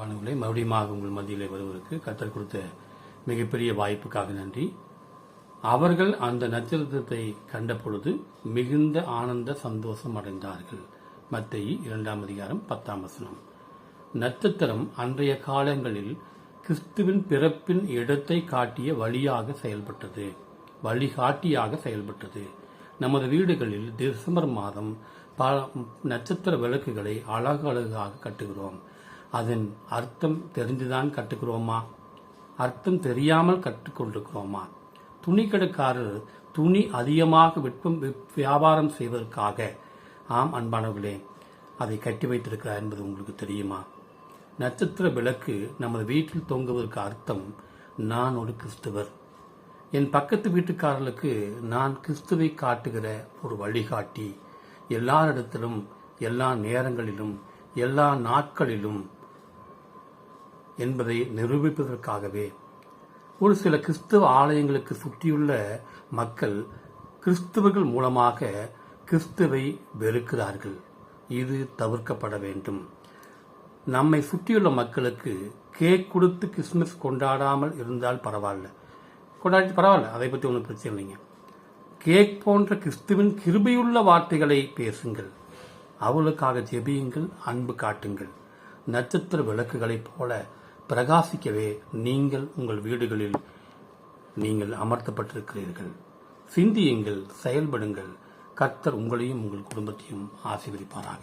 பானுகளை மறுபடியும் உங்கள் மத்தியிலே வருவதற்கு கத்தர் கொடுத்த மிகப்பெரிய வாய்ப்புக்காக நன்றி. அவர்கள் அந்த நட்சத்திரத்தை கண்ட பொழுது மிகுந்த ஆனந்த சந்தோஷம் அடைந்தார்கள். மத்திய இரண்டாம் அதிகாரம் பத்தாம் வசனம். நட்சத்திரம் அன்றைய காலங்களில் கிறிஸ்துவின் பிறப்பின் இடத்தை காட்டிய வழியாக செயல்பட்டது. வழிகாட்டியாக செயல்பட்டது. நமது வீடுகளில் டிசம்பர் மாதம் பல நட்சத்திர விளக்குகளை அழகு அழகாக கட்டுகிறோம். அதன் அர்த்தம் தெரிந்துதான் கற்றுக்கிறோமா? அர்த்தம் தெரியாமல் கற்றுக்கொண்டிருக்கிறோமா? துணிக்கடைக்காரர் துணி அதிகமாக விற்பம் வியாபாரம் செய்வதற்காக. ஆம் அன்பானவர்களே அதை கட்டி வைத்திருக்கிறார் என்பது உங்களுக்கு தெரியுமா? நட்சத்திர விளக்கு நமது வீட்டில் தொங்குவதற்கு அர்த்தம் நான் ஒரு கிறிஸ்துவர். என் பக்கத்து வீட்டுக்காரர்களுக்கு நான் கிறிஸ்துவை காட்டுகிற ஒரு வழிகாட்டி. எல்லாரிடத்திலும் எல்லா நேரங்களிலும் எல்லா நாட்களிலும் என்பதை நிரூபிப்பதற்காகவே. ஒரு சில கிறிஸ்துவ ஆலயங்களுக்கு சுற்றியுள்ள மக்கள் கிறிஸ்துவர்கள் மூலமாக கிறிஸ்துவை வெறுக்கிறார்கள். இது தவிர்க்கப்பட வேண்டும். நம்மை சுற்றியுள்ள மக்களுக்கு கேக் கொடுத்து கிறிஸ்துமஸ் கொண்டாடாமல் இருந்தால் பரவாயில்ல. கொண்டாடி பரவாயில்ல அதை பற்றி ஒன்றும் பிரச்சனை இல்லைங்க. கேக் போன்ற கிறிஸ்துவின் கிருபையுள்ள வார்த்தைகளை பேசுங்கள். அவளுக்காக ஜெபியுங்கள் அன்பு காட்டுங்கள். நட்சத்திர விளக்குகளைப் போல பிரகாசிக்கவே நீங்கள் உங்கள் வீடுகளில் நீங்கள் அமர்த்தப்பட்டிருக்கிறீர்கள். சிந்தியுங்கள் செயல்படுங்கள். கர்த்தர் உங்களையும் உங்கள் குடும்பத்தையும் ஆசீர்வதிப்பாராக.